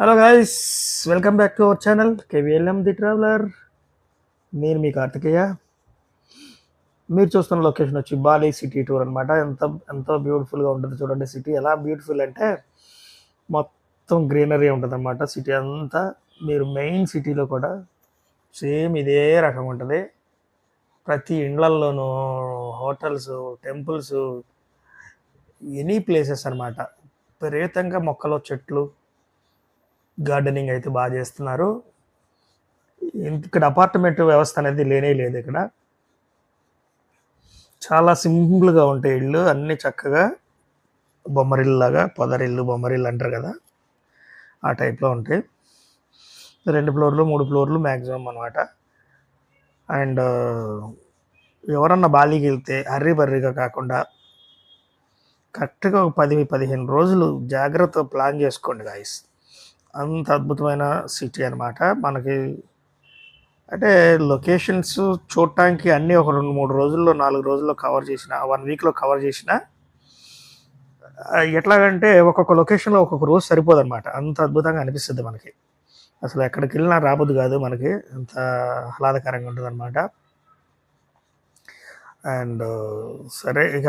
Hello guys welcome back to our channel KVLM the traveller నేను మీ కార్తికేయ. మీరు చూస్తున్న లొకేషన్ వచ్చి బాలీ సిటీ టూర్ అనమాట ఎంత ఎంతో బ్యూటిఫుల్గా ఉంటుంది చూడండి సిటీ ఎలా బ్యూటిఫుల్ అంటే మొత్తం గ్రీనరీ ఉంటుంది అనమాట సిటీ అంతా. మీరు మెయిన్ సిటీలో కూడా సేమ్ ఇదే రకం ఉంటుంది. ప్రతి ఇండ్లల్లోనూ హోటల్స్ టెంపుల్స్ ఎనీ ప్లేసెస్ అనమాట విపరీతంగా మొక్కలు చెట్లు గార్డెనింగ్ అయితే బాగా చేస్తున్నారు. ఇక్కడ అపార్ట్మెంట్ వ్యవస్థ అనేది లేనే లేదు ఇక్కడ. చాలా సింపుల్గా ఉంటాయి ఇళ్ళు అన్నీ చక్కగా బొమ్మరిల్లాగా పొదరిల్లు బొమ్మరిల్లు అంటారు కదా ఆ టైప్లో ఉంటాయి. రెండు ఫ్లోర్లు మూడు ఫ్లోర్లు మ్యాక్సిమం అనమాట అండ్ ఎవరన్నా బాలీకి వెళ్తే హర్రీ బర్రీగా కాకుండా కరెక్ట్గా ఒక పది పదిహేను రోజులు జాగ్రత్తగా ప్లాన్ చేసుకోండి గాయస్ అంత అద్భుతమైన సిటీ అనమాట మనకి అంటే లొకేషన్స్ చూడటానికి అన్నీ ఒక రెండు మూడు రోజుల్లో నాలుగు రోజుల్లో కవర్ చేసిన వన్ వీక్లో కవర్ చేసిన ఎట్లాగంటే ఒక్కొక్క లొకేషన్లో ఒక్కొక్క రోజు సరిపోదు అనమాట అంత అద్భుతంగా అనిపిస్తుంది మనకి. అసలు ఎక్కడికి వెళ్ళినా రాబోదు కాదు మనకి. అంత ఆహ్లాదకరంగా ఉంటుంది అనమాట అండ్ సరే ఇక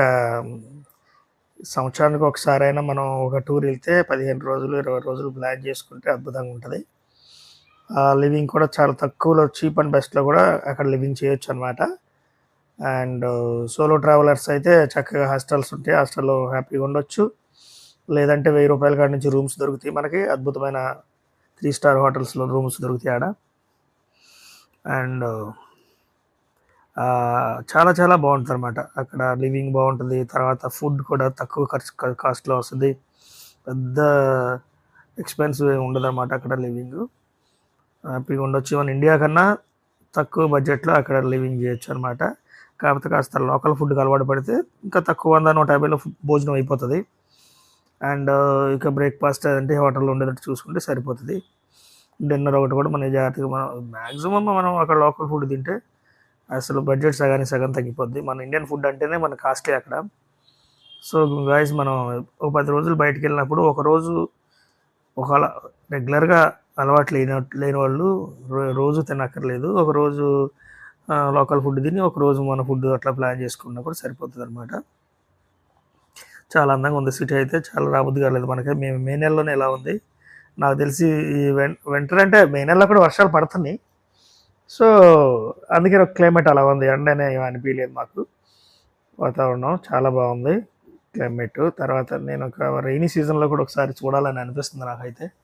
సంవత్సరానికి ఒకసారైనా మనం ఒక టూర్ వెళ్తే పదిహేను రోజులు ఇరవై రోజులు ప్లాన్ చేసుకుంటే అద్భుతంగా ఉంటుంది. లివింగ్ కూడా చాలా తక్కువలో చీప్ అండ్ బెస్ట్లో కూడా అక్కడ లివింగ్ చేయొచ్చు అనమాట అండ్ సోలో ట్రావెలర్స్ అయితే చక్కగా హాస్టల్స్ ఉంటాయి హాస్టల్లో హ్యాపీగా ఉండొచ్చు. లేదంటే వెయ్యి రూపాయల కాడ నుంచి రూమ్స్ దొరుకుతాయి మనకి. అద్భుతమైన త్రీ స్టార్ హోటల్స్లో రూమ్స్ దొరుకుతాయి ఆడ. అండ్ చాలా చాలా బాగుంటుంది అనమాట అక్కడ లివింగ్ బాగుంటుంది తర్వాత ఫుడ్ కూడా తక్కువ ఖర్చు కాస్ట్లో వస్తుంది. పెద్ద ఎక్స్పెన్సివ్ ఉండదు అనమాట అక్కడ లివింగ్. హ్యాపీగా ఉండొచ్చు. మన ఇండియా కన్నా తక్కువ బడ్జెట్లో అక్కడ లివింగ్ చేయొచ్చు అనమాట కాకపోతే కాస్త లోకల్ ఫుడ్కి అలవాటు పడితే ఇంకా తక్కువ వంద నూట యాభైలో భోజనం అయిపోతుంది. అండ్ ఇక బ్రేక్ఫాస్ట్ అంటే హోటల్లో ఉండేటట్టు చూసుకుంటే సరిపోతుంది. డిన్నర్ ఒకటి కూడా మన జాగ్రత్తగా మనం మ్యాక్సిమం మనం అక్కడ లోకల్ ఫుడ్ తింటే అసలు బడ్జెట్ సగానికి సగం తగ్గిపోద్ది. మన ఇండియన్ ఫుడ్ అంటేనే మన కాస్ట్లీ అక్కడ. సో గాయస్ మనం ఒక పది రోజులు బయటకు వెళ్ళినప్పుడు ఒకరోజు ఒక రెగ్యులర్గా అలవాటు లేని లేని వాళ్ళు రోజు తినక్కర్లేదు. ఒకరోజు లోకల్ ఫుడ్ తిని ఒక రోజు మన ఫుడ్ అట్లా ప్లాన్ చేసుకున్నా కూడా సరిపోతుంది అనమాట చాలా అందంగా ఉంది సిటీ అయితే. చాలా రాబుద్ది కాలేదు మనకి. మేము మే నెలలోనే ఎలా ఉంది? నాకు తెలిసి ఈ వెన్ అంటే మే నెలలో కూడా వర్షాలు పడుతున్నాయి. సో అందుకే క్లైమేట్ అలా ఉంది. ఎండనే ఏం అనిపించలేదు మాకు. వాతావరణం చాలా బాగుంది క్లైమేట్. తర్వాత నేను ఒక రైనీ సీజన్లో కూడా ఒకసారి చూడాలని అనిపిస్తుంది నాకైతే.